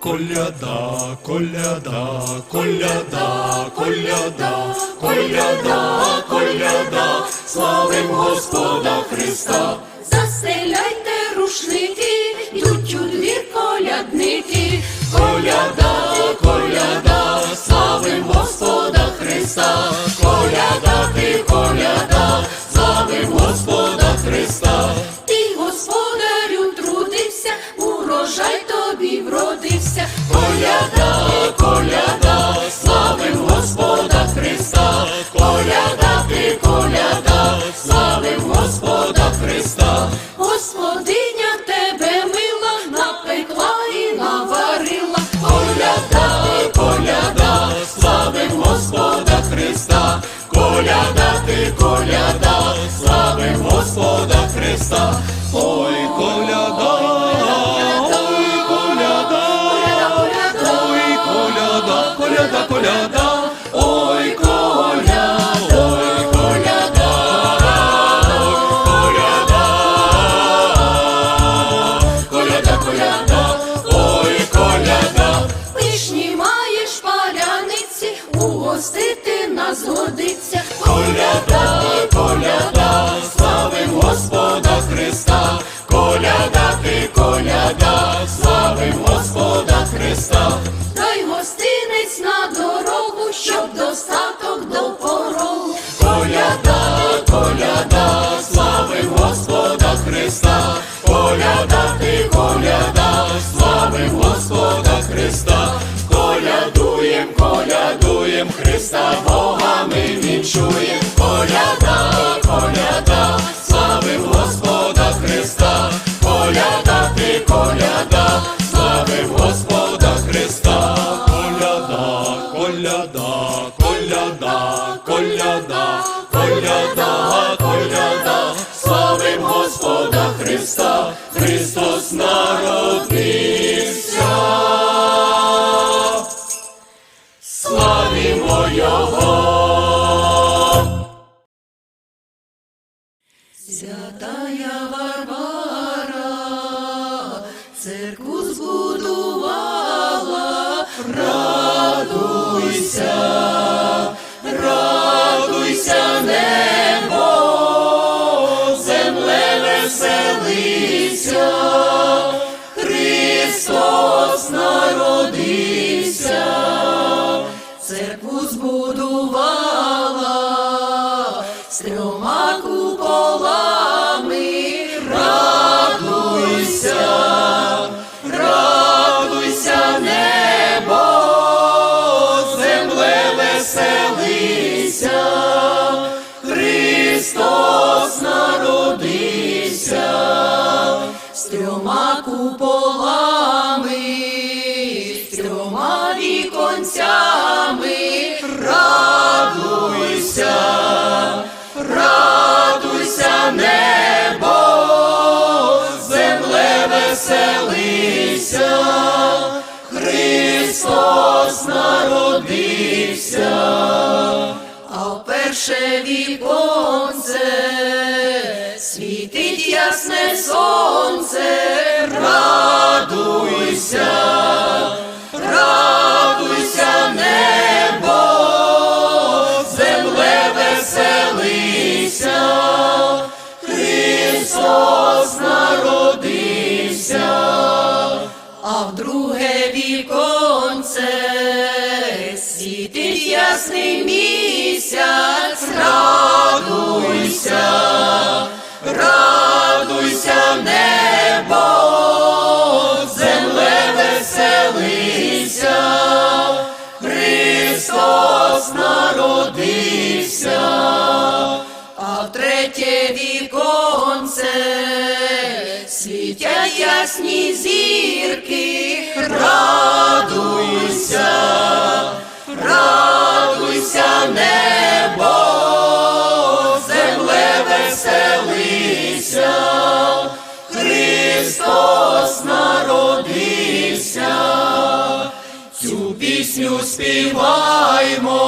Коляда, коляда, коляда, коляда, коляда, коляда, славим Господа Христа. Застеляйте рушники, йдуть у двір колядники. Коляда, коляда, славим Господа Христа. Коляда, ти коляда, славим Господа Христа. Ти, господарю, трудився, урожай вродився. Коляда, коляда, славим Господа Христа. Коляда, ти коляда, славим Господа Христа. Господиня тебе мила, напекла і наварила. Коляда, коляда, славим Господа Христа. Коляда, ти коляда, славим Господа Христа. Ой, коляда, Христа, коляда, ти коляда, славим Господа Христа, Дай гостинець на дорогу, щоб достаток до порогу. коляда, коляда, славим Господа Христа, коляда, ти коляда, славим Господа Христа, колядуєм, колядуєм Христа, Бога ми вінчуєм, Господа Христа, Христос народився. Славімо Його! Святая Варвара церкву збудувала, радуйся, народився, а перше віконце світить ясне сонце, радуйся, ясний місяць, радуйся, радуйся, небо, земле веселися, Христос народився, а в третє віконце світять ясні зірки, радуйся, радуйся, небо, земле веселися, Христос народився, цю пісню співаймо,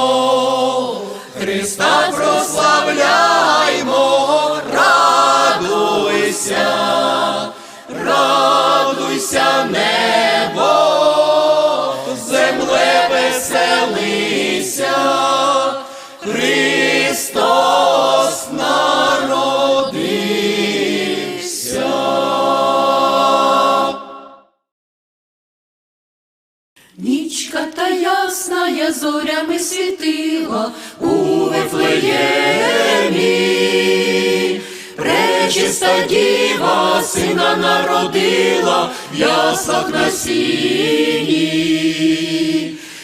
Пречиста діва сина народила в яслах на сіні.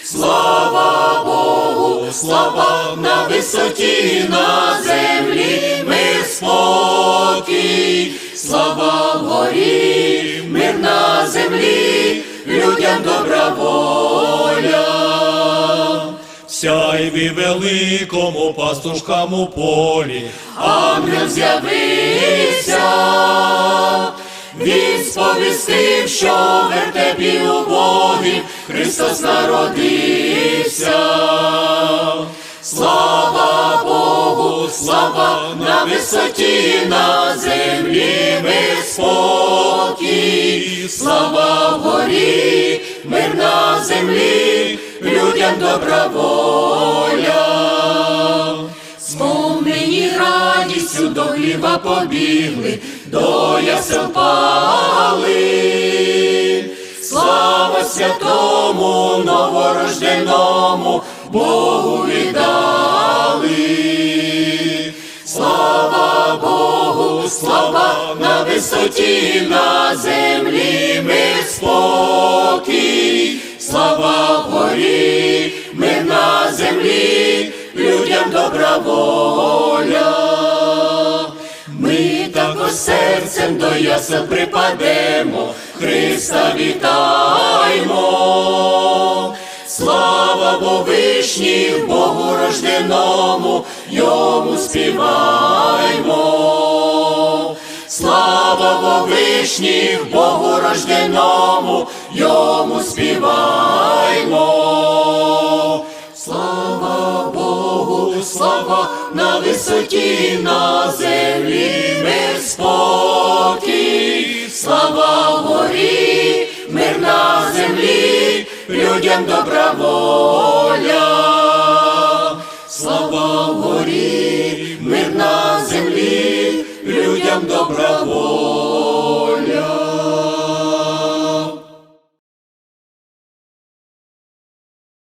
Слава Богу, слава на висоті, на землі мир спокій, слава вгорі, мир на землі, людям добра воля. Сяйві великому пастушкам у полі, Ангел з'явився, він сповістив, що в у Богі Христос народився. Слава висоті, на землі мир спокій, слава вгорі, мир на землі, людям добра воля. Сповнені радістю до хліба побігли, до ясел пали. Слава святому новорожденому Богу Слава на висоті, на землі мир спокій, слава вгорі, мир на землі, людям добра воля. Ми також серцем до ясел припадемо, Христа вітаймо. Слава Бовишні, Богу рожденому, йому співаймо. Слава Бовишні, Богу рожденому, йому співаймо. Слава Богу, слава на висоті, на землі мир спокій, слава вгорі, мир на землі, людям добра воля. Людям добра воля.